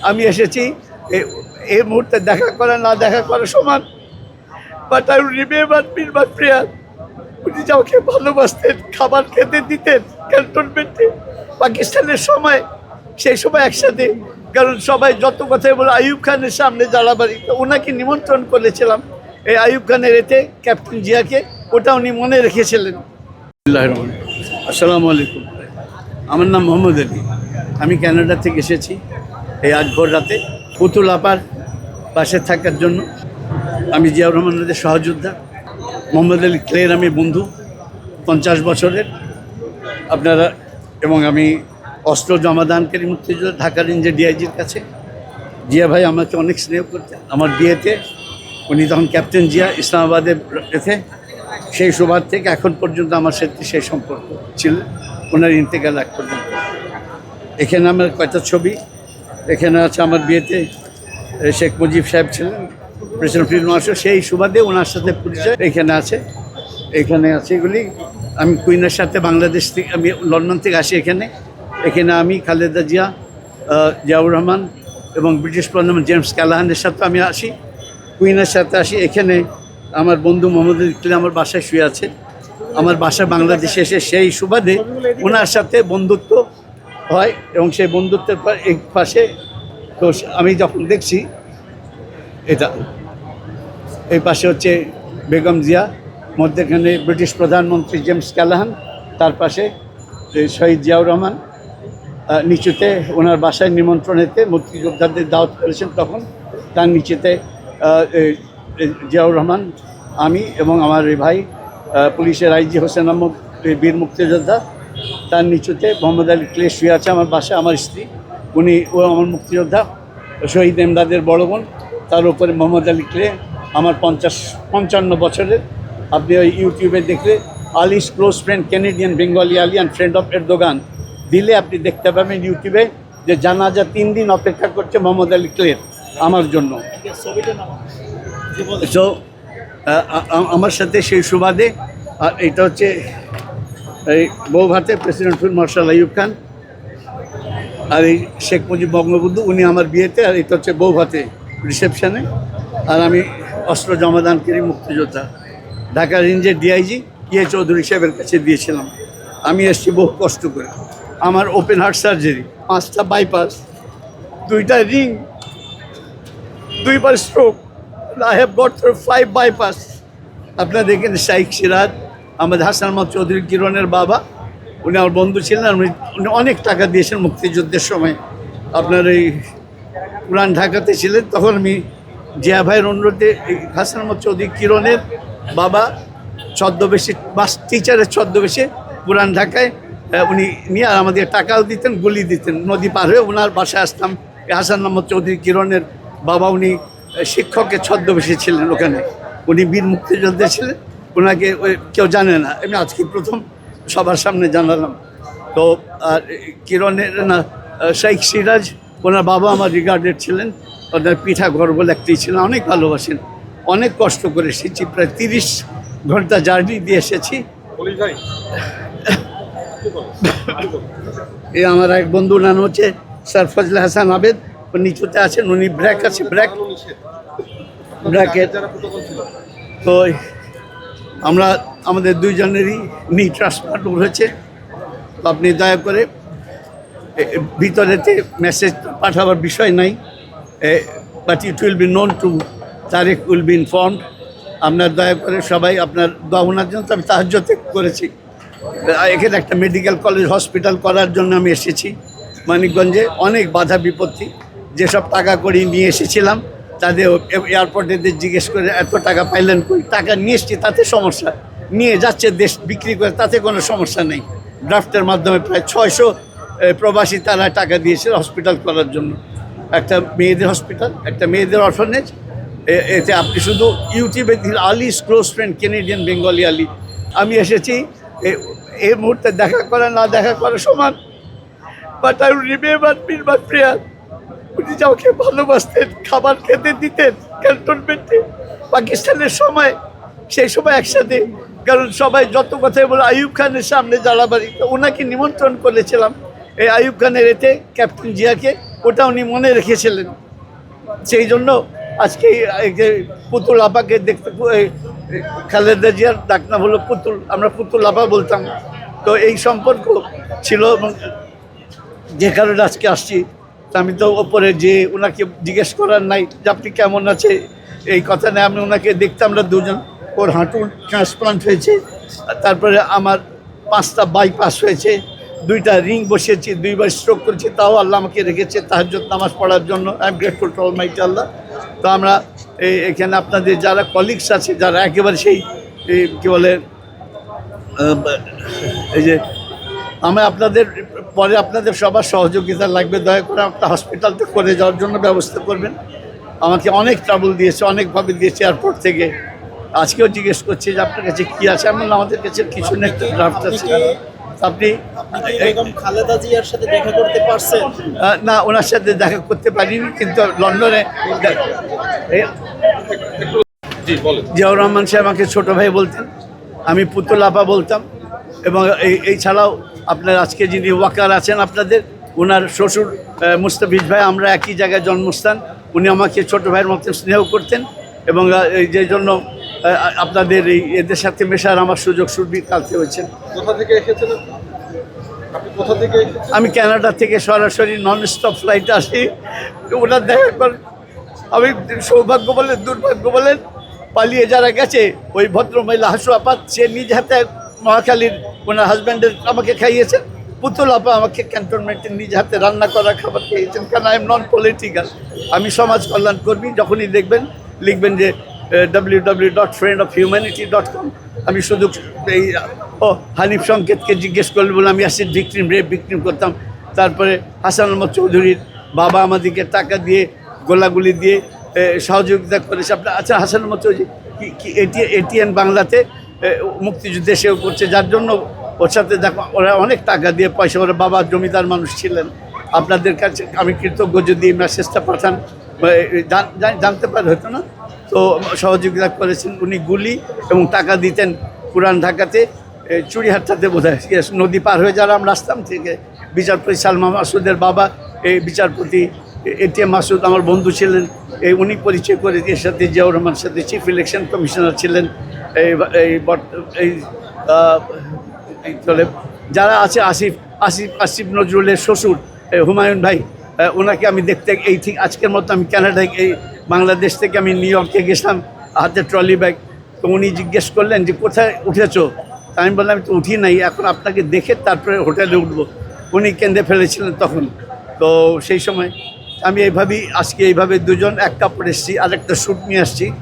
আমি এসেছি এই মুহূর্তে দেখা করা, না দেখা করা সমান। But I remember mean my prayer উনি যে আমাকে ভালোবাসতেন, খাবার খেতে দিতেন ক্যান্টনমেন্টে পাকিস্তানের সময়, সেই সময় একসাথে। কারণ সবাই যত কথাই বলে, আইয়ুব খানের সামনে জ্বালাবাড়ি তো ওনাকে নিমন্ত্রণ করেছিলাম, এই আইয়ুব খানের এতে ক্যাপ্টেন জিয়াকে। ওটা উনি মনে রেখেছিলেন। আসসালামু আলাইকুম। আমার নাম মোহাম্মদ আলী। আমি ক্যানাডা থেকে এসেছি। এই আজ ভোর রাতে পুতুল আপার পাশে থাকার জন্য আমি জিয়াউর রহমানের সহযোদ্ধা। মোহাম্মদ আলী ক্লের আমি বন্ধু, পঞ্চাশ বছরের। আপনারা এবং আমি অস্ত্র জমাদানকারী মুক্তিযোদ্ধা ঢাকা রেঞ্জের ডিআইজির কাছে। জিয়া ভাই আমাকে অনেক স্নেহ করতেন আমার বিয়েতে উনি তখন ক্যাপ্টেন জিয়া ইসলামাবাদে এতে সেই সুবাদ থেকে এখন পর্যন্ত আমার সাথে সেই সম্পর্ক ছিল। ওনার ইন্তেকাল এক পর্যন্ত। এখানে আমার কয়টা ছবি? এখানে আছে আমার বিয়েতে শেখ মুজিব সাহেব ছিলেন প্রেসিডেন্ট ফিল্ড মার্শাল সেই সুবাদে ওনার সাথে পরিচয় এখানে আছে এখানে আছে এগুলি। আমি কুইনের সাথে বাংলাদেশ থেকে, আমি লন্ডন থেকে আসি এখানে। এখানে আমি খালেদা জিয়া জিয়াউর রহমান এবং ব্রিটিশ প্রধানমন্ত্রী জেমস ক্যালাহানের সাথে আমি আসি। কুইনের সাথে আসি। এখানে আমার বন্ধু মোহাম্মদ ইকলে আমার বাসায় শুয়ে আছে। আমার বাসা বাংলাদেশে এসে সেই সুবাদে ওনার সাথে বন্ধুত্ব হয় এবং সেই বন্ধুত্বের পাশে তো আমি যখন দেখছি, এটা এই পাশে হচ্ছে বেগম জিয়া, মধ্যেখানে ব্রিটিশ প্রধানমন্ত্রী জেমস ক্যালাহান, তার পাশে শহীদ জিয়াউর রহমান। নিচুতে ওনার বাসায় নিমন্ত্রণেতে মুক্তিযোদ্ধাদের দাওয়াত করেছেন তখন। তার নিচেতে জিয়াউর রহমান, আমি এবং আমার ভাই পুলিশের আইজি হোসেন আহমদ বীর মুক্তিযোদ্ধা। তার নিচুতে মোহাম্মদ আলী ক্লে শুয়ে আছে আমার বাসায় আমার স্ত্রী। উনি ও আমার মুক্তিযোদ্ধা শহীদ এমদাদের বড় বোন। তার উপরে মোহাম্মদ আলী ক্লে আমার পঞ্চাশ পঞ্চান্ন বছরের। আপনি ওই ইউটিউবে দেখলে Ali's close friend Canadian Bengali Ali and friend of Erdogan. দিলে আপনি দেখতে পাবেন ইউটিউবে যে জানাজা তিন দিন অপেক্ষা করছে মোহাম্মদ আলী ক্লের আমার জন্য। সো আমার সাথে সেই সুবাদে আর এটা হচ্ছে এই বৌভাতে president field marshal Ayub Khan আর এই শেখ মুজিব বঙ্গবন্ধু, উনি আমার বিয়েতে আর এটা হচ্ছে বৌভাতে রিসেপশানে। আর আমি অস্ত্র জমাদানকারী মুক্তিযোদ্ধা। ঢাকা রেঞ্জের ডিআইজি কে চৌধুরী সাহেবের কাছে দিয়েছিলাম। আমি এসেছি বহু কষ্ট করে। আমার ওপেন হার্ট সার্জারি, পাঁচটা বাইপাস, দুইটা রিং, দুইবার stroke, I have got five bypass. আপনারা দেখেন শাইক সিরাজ আমাদের হাসান মোহাম্মদ চৌধুরী কিরণের বাবা, উনি আমার বন্ধু ছিলেন আর উনি অনেক টাকা দিয়েছেন মুক্তিযুদ্ধের সময়। আপনার এই পুরান ঢাকাতে ছিলেন, তখন আমি জিয়া ভাইয়ের অনুরোধে হাসান মোহাম্মদ চৌধুরী কিরণের বাবা ছদ্মবেশী, বাস টিচারের ছদ্মবেশে পুরান ঢাকায় উনি নিয়ে আর আমাদের টাকাও দিতেন, গুলি দিতেন। নদী পার হয়ে ওনার বাসায় আসতাম। হাসান মোহাম্মদ চৌধুরী কিরণের বাবা উনি শিক্ষকের ছদ্মবেশী ছিলেন ওখানে। উনি বীর মুক্তিযোদ্ধা ছিলেন। ওনাকে ওই কেউ জানে না। আমি আজকে প্রথম সবার সামনে জানালাম। তো আর কিরণের না শেখ সিরাজ ওনার বাবা আমার রিগার্ডেড ছিলেন। ওনার পিঠা ঘর বলে একটি ছিলেন অনেক ভালোবাসেন। অনেক কষ্ট করে এসেছি প্রায় তিরিশ ঘণ্টা জার্নি দিয়ে এসেছি। এই আমার এক বন্ধু নাম হচ্ছে স্যার ফজলে হাসান আবেদ। ও নিচুতে আছেন উনি ব্র্যাক আছে ব্র্যাক। ব্র্যাকেট তো আমরা আমাদের দুইজনেরই নি ট্রান্সপ্লান্ট হয়েছে আপনি দয়া করে ভিতরেতে মেসেজ পাঠাবার বিষয় নাই। But it will be known to Tarek will be informed আপনার দয়া করে সবাই আপনার দোয়ার জন্য আমি সাহায্যতে করেছি। এখানে একটা মেডিকেল কলেজ হসপিটাল করার জন্য আমি এসেছি। মানিকগঞ্জে অনেক বাধা বিপত্তি, যেসব টাকা করি নিয়ে এসেছিলাম। তাদের এয়ারপোর্টে জিজ্ঞেস করে, এত টাকা পাইলেন কই? টাকা নিয়ে এসছি, তাতে সমস্যা। নিয়ে যাচ্ছে, দেশ বিক্রি করে, তাতে কোনো সমস্যা নেই। ড্রাফটের মাধ্যমে প্রায় ছয়শো প্রবাসী তারা টাকা দিয়েছিল হসপিটাল করার জন্য। একটা মেয়েদের হসপিটাল একটা মেয়েদের অরফানেজ এতে আপনি শুধু ইউটিউবে Ali's close friend Canadian Bengali Ali. আমি এসেছি এই মুহূর্তে দেখা করা, না দেখা করা সমান। But I remember me in my prayer উনি যে আমাকে ভালোবাসতেন, খাবার খেতে দিতেন ক্যান্টনমেন্টে, পাকিস্তানের সময়, সেই সময় একসাথে, কারণ সবাই যত কথাই বলে, আইয়ুব খানের সামনে জ্বালাবাড়ি তো ওনাকে নিমন্ত্রণ করেছিলাম, এই আইয়ুব খানের এতে ক্যাপ্টেন জিয়াকে, ওটা উনি মনে রেখেছিলেন। সেই জন্য আজকে এই- যে পুতুল আপাকে দেখতে খালেদা জিয়ার ডাকনাম হলো পুতুল, আমরা পুতুল আপা বলতাম। তো এই সম্পর্ক ছিল এবং যে কারণে আজকে আসছি। আমি তো ওপরে যে ওনাকে জিজ্ঞেস করার নাই যে আপনি কেমন আছে, এই কথা নেই। আমি ওনাকে দেখতে আমরা দুজন, ওর হাঁটুর ট্রান্সপ্লান্ট হয়েছে তারপরে আমার পাঁচটা বাইপাস হয়েছে, দুইটা রিং বসিয়েছি, দুইবার স্ট্রোক করেছি, তাও আল্লাহ আমাকে রেখেছে তাহাজ্জুদ নামাজ পড়ার জন্য। I am grateful to almighty Allah তো আমরা এই এখানে আপনাদের যারা কলিগস আছে, যারা একেবারে সেই কী বলে এই যে আমি আপনাদের পরে আপনাদের সবার সহযোগিতা লাগবে দয়া করে একটা হসপিটালতে করে যাওয়ার জন্য ব্যবস্থা করবেন। আমাকে অনেক ট্রাবল দিয়েছে অনেকভাবে দিয়েছে এয়ারপোর্ট থেকে। আজকেও জিজ্ঞেস করছে যে আপনার কাছে কী আছে? এমন আমাদের কাছে কিছু নেই ড্রাফট আছে আপনি আপনি খালেদা জিয়ার সাথে দেখা করতে পারছেন? না ওনার সাথে দেখা করতে পারিনি কিন্তু লন্ডনে জিয়াউর রহমান সাহেব আমাকে ছোট ভাই বলতেন আমি পুতুল আপা বলতাম এবং এই এই ছাড়াও আপনার আজকে যিনি ওয়াকার আছেন আপনাদের ওনার শ্বশুর মুস্তাফিজ ভাই আমরা একই জায়গায় জন্মস্থান। উনি আমাকে ছোট ভাইয়ের মতো স্নেহ করতেন এবং এই যে জন্য আপনাদের এই এদের সাথে মেশার আমার সুযোগ সুবিধা কালকে হয়েছে। কোথা থেকে এসেছেন কোথা থেকে আমি কানাডা থেকে সরাসরি নন স্টপ ফ্লাইটে আসি। ওনার দেখা কর আমি সৌভাগ্য বলেন দুর্ভাগ্য বলেন পালিয়ে যারা গেছে ওই ভদ্র মহিলা হাসু আপাত সে নিজ হাতে মহাখালীর ওনার হাজব্যান্ডের আমাকে খাইয়েছেন পুতুল আপা আমাকে ক্যান্টনমেন্টে নিজ হাতে রান্না করা খাবার খেয়েছেন কারণ আই এম নন পলিটিক্যাল আমি সমাজ কল্যাণ কর্মী, যখনই দেখবেন, লিখবেন যে W W dot friend of humanity dot com আমি শুধু এই, ও, হানিফ সংকেতকে জিজ্ঞেস করলে বলে আমি অ্যাসিড ভিক্টিম, রেপ ভিক্টিম করতাম। তারপরে হাসান আহমদ চৌধুরীর বাবা আমাদেরকে টাকা দিয়ে, গোলাগুলি দিয়ে সহযোগিতা করেছে। আপনার আচ্ছা হাসান আহমদ চৌধুরী কি- এটি, এটিএন বাংলাতে মুক্তিযুদ্ধে সেও করছে, যার জন্য ওর সাথে দেখো, ওরা অনেক টাকা দিয়ে পয়সা, ওরা বাবা জমিদার মানুষ ছিলেন। আপনাদের কাছে আমি কৃতজ্ঞ যদি মেসেজটা পাঠান জান- জান- জানতে পারে হতো না? তো সহযোগিতা করেছেন উনি গুলি এবং টাকা দিতেন পুরান ঢাকাতে। চুড়িহাটটাতে বোধ হয় নদী পার হয়ে যারা আমরা আসতাম থেকে, বিচারপতি সালমা মাসুদের বাবা, এই বিচারপতি এটিএম মাসুদ আমার বন্ধু ছিলেন, এই উনি পরিচয় করে এর সাথে জিয়াউর রহমানের সাথে চিফ ইলেকশন কমিশনার ছিলেন, এই এই চলে, যারা আছে আসিফ আসিফ আসিফ নজরুলের শ্বশুর হুমায়ুন ভাই ওনাকে আমি দেখতে, এই ঠিক আজকের মতো আমি কানাডায় এই বাংলাদেশ থেকে আমি নিউ ইয়র্কে গেছিলাম, হাতে ট্রলি ব্যাগ। তো উনি জিজ্ঞেস করলেন যে, কোথায় উঠেছো? আমি বললাম, আমি তো উঠি নাই, এখন আপনাকে দেখে তারপরে হোটেলে উঠবো। উনি কেঁদে ফেলেছিলেন তখন। তো সেই সময় আমি এইভাবেই আজকে এইভাবে দুজন, এক কাপড় এসেছি আরেকটা শ্যুট নিয়ে আসছি।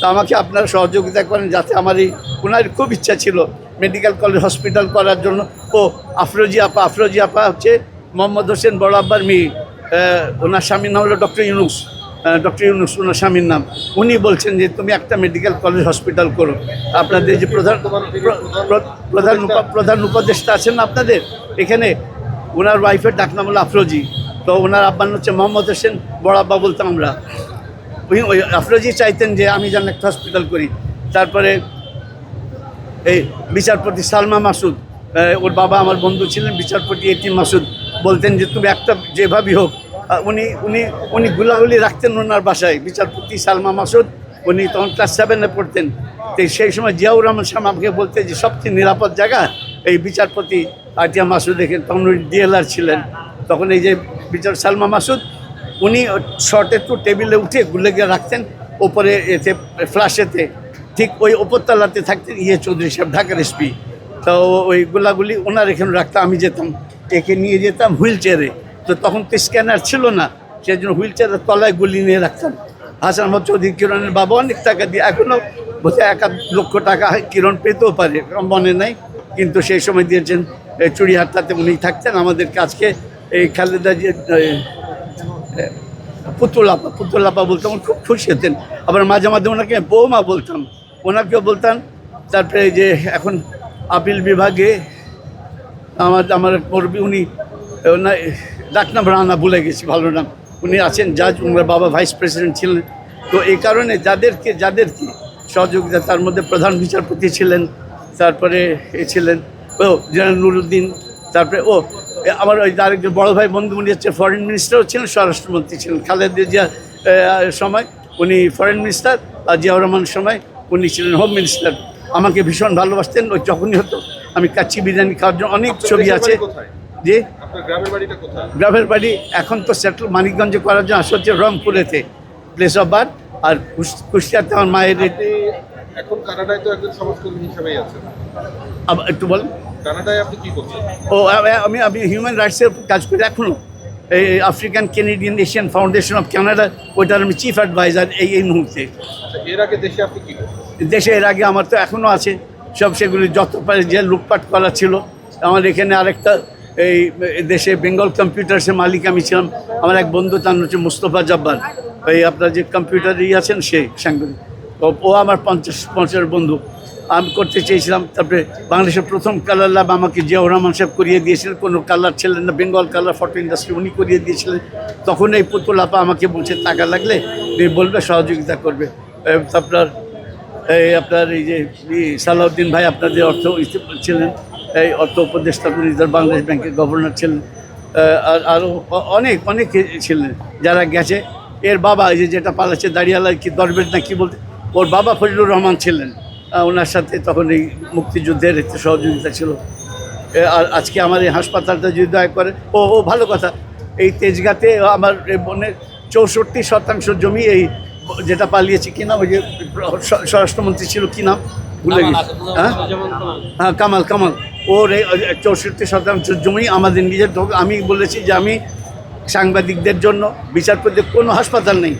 তো আমাকে আপনারা সহযোগিতা করেন যাতে আমার এই ওনার খুব ইচ্ছা ছিল মেডিকেল কলেজ, হসপিটাল করার জন্য। ও, আফরোজি আপা আফরোজি আপা হচ্ছে মোহাম্মদ হোসেন বড় আব্বার মেয়ে। ওনার স্বামীর নাম হলো ডক্টর ইউনুস। ডক্টর ইউনুস, ওনার স্বামীর নাম। উনি বলছেন যে, তুমি একটা মেডিকেল কলেজ, হসপিটাল করো। আপনাদের যে প্রধান, প্র- প্র- প্রধান প্রধান উপদেষ্টা আছেন আপনাদের? এখানে ওনার ওয়াইফের ডাকনাম হলো আফরোজি। তো ওনার আব্বান হচ্ছে মোহাম্মদ হোসেন, বড় আব্বা বলতাম আমরা। ওই ওই আফরোজি চাইতেন যে আমি যেন একটা হসপিটাল করি। তারপরে এই বিচারপতি সালমা মাসুদ ওর বাবা আমার বন্ধু ছিলেন, বিচারপতি এটি মাসুদ, বলতেন যে তুমি একটা যেভাবেই হোক উনি উনি উনি গুলাগুলি রাখতেন ওনার বাসায়। বিচারপতি সালমা মাসুদ, উনি তখন ক্লাস সেভেনে পড়তেন। তো সেই সময় জিয়াউর রহমান সাহেব আমাকে বলতে যে, সবচেয়ে নিরাপদ জায়গা? এই বিচারপতি আটিয়া মাসুদ দেখেন, তখন উনি ডিএলআর ছিলেন। তখন এই যে বিচার সালমা মাসুদ, উনি শর্টে একটু টেবিলে উঠে গুলে গিয়ে রাখতেন, ওপরে এতে ফ্লাশেতে ঠিক ওই ওপরতলাতে থাকতেন ইয়ে চৌধুরী সাহেব, ঢাকার এসপি তো ওই গোলাগুলি ওনার এখানে রাখতাম আমি যেতাম, একে নিয়ে যেতাম হুইল চেয়ারে তো তখন তো স্ক্যানার ছিল না সেই জন্য হুইল চেয়ারের তলায় গুলি নিয়ে রাখতাম। হাসান আহমদ চৌধুরী, কিরণের বাবা অনেক টাকা দিয়ে এখনও বোধহয় এক লক্ষ টাকা কিরণ পেতেও পারে, মনে নাই। কিন্তু সেই সময় দিয়েছেন চুড়িহাটটাতে উনি থাকতেন। আমাদের কাজকে এই খালেদা যে পুতুল আপা পুতুল আপা বলতাম খুব খুশি হতেন। আবার মাঝে মাঝে ওনাকে বৌমা বলতাম। ওনাকেও বলতাম, তারপরে যে এখন আপিল বিভাগে আমার আমার কর্মী উনি ওনার ডাকনাম রানা, ভুলে গেছি, ভালো নাম। উনি আছেন জাজ ওনার বাবা ভাইস প্রেসিডেন্ট ছিলেন। তো এই কারণে যাদেরকে যাদেরকে সহযোগিতা, তার মধ্যে প্রধান বিচারপতি ছিলেন, তারপরে এ ছিলেন, ও, জেনারেল নুরুদ্দিন, তারপরে, ও আমার ওই আরেকজন বড় ভাই বন্ধুমণি হচ্ছে ফরেন মিনিস্টারও ছিলেন স্বরাষ্ট্রমন্ত্রী ছিলেন খালেদা জিয়া সময়। উনি ফরেন মিনিস্টার আর জিয়াউর রহমানের সময় উনি ছিলেন হোম মিনিস্টার আমাকে ভীষণ ভালোবাসতেন ওই যখনই হতো আমি কাচ্চি বিরিয়ানি খাওয়ার জন্য অনেক ছবি আছে। যে গ্রামের বাড়ি এখন তো সেটেল মানিকগঞ্জে করার জন্য আসা হচ্ছে রংপুরেতে। প্লেস অফ বার্থ আর কুষ্টিয়াতে আমার মায়ের এখন কানাডায় তো একজন সমাজকর্মী হিসেবেই আছেন একটু বল কানাডায় আপনি কি করছেন? ও আমি আমি হিউম্যান রাইটসের কাজ করি এখনও এই African Canadian Asian foundation of Canada ওইটার আমি চিফ অ্যাডভাইজার এই এই মুহূর্তে। আচ্ছা এর আগে দেশে আপনি কি দেশে এর আগে আমার তো এখনও আছে। সব সেগুলি যত পারে যে লুটপাট করা ছিল। আমার এখানে আরেকটা এই দেশে বেঙ্গল কম্পিউটার্সের মালিক আমি ছিলাম। আমার এক বন্ধু তার হচ্ছে মুস্তফা জব্বার। এই আপনার যে কম্পিউটার ই আছেন সে সাংবাদিক। ও- আমার পঞ্চাশ পঞ্চাশ বন্ধু। আমি করতে চেয়েছিলাম, তারপরে বাংলাদেশের প্রথম কালার ল্যাব আমাকে জিয়াউর রহমান সাহেব করিয়ে দিয়েছিলেন। কোনো কালার ছিলেন না, বেঙ্গল কালার ফটো ইন্ডাস্ট্রি উনি করিয়ে দিয়েছিলেন। তখন এই পুতুল আপা আমাকে বলছে, টাকা লাগলে বলবে, সহযোগিতা করবে। আপনার এই আপনার এই যে সালাউদ্দিন ভাই আপনাদের অর্থ ছিলেন, এই অর্থ উপদেষ্টা তার বাংলাদেশ ব্যাংকের গভর্নর ছিলেন। আর আরও অনেক অনেক ছিলেন যারা গেছে। এর বাবা এই যে যেটা পালাচ্ছে দাঁড়িয়ালা কি দরবের না কি বলতে ওর বাবা ফজলুর রহমান ছিলেন। ওনার সাথে তখন এই মুক্তিযুদ্ধের একটু সহযোগিতা ছিল। আর আজকে আমার এই হাসপাতালটা যদি দয়া করে ও ও ভালো কথা এই তেজগাতে আমার এই বোনের চৌষট্টি শতাংশ জমি এই যেটা পালিয়েছে কি নাম ওই যে স্বরাষ্ট্রমন্ত্রী ছিল কি নাম? ভুলে গেছি। হ্যাঁ? হ্যাঁ কামাল কামাল। ওর এই চৌষট্টি শতাংশ জমি আমাদের নিজের আমি বলেছি যে আমি সাংবাদিকদের জন্য বিচারপতির কোনো হাসপাতাল নেই।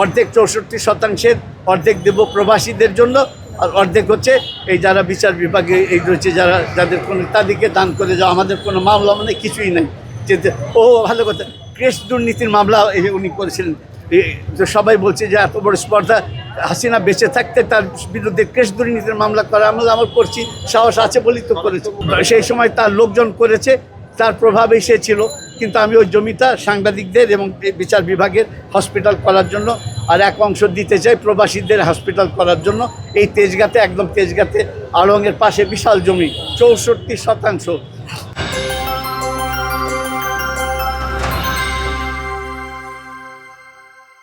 অর্ধেক চৌষট্টি শতাংশের অর্ধেক দেব প্রবাসীদের জন্য, আর অর্ধেক হচ্ছে এই যারা বিচার বিভাগে এই রয়েছে যারা, যাদের কোনো তাদেরকে দান করে যাওয়া, আমাদের কোনো মামলা মানে কিছুই নেই। যে ও ভালো কথা ক্রেস দুর্নীতির মামলা উনি করেছিলেন। যে সবাই বলছে যে এত বড় স্পর্ধা, হাসিনা বেঁচে থাকতে তার বিরুদ্ধে ক্রেস দুর্নীতির মামলা করা, আমরা আমার করছি, সাহস আছে বলেই তো করেছি। সেই সময় তার লোকজন করেছে, তার প্রভাবে সে ছিল কিন্তু আমি ওই জমিটা সাংবাদিকদের এবং বিচার বিভাগের হসপিটাল করার জন্য আর এক অংশ দিতে চাই প্রবাসীদের হসপিটাল করার জন্য। এই তেজগাতে, একদম তেজগাতে, আড়ংয়ের পাশে বিশাল জমি, চৌষট্টি শতাংশ।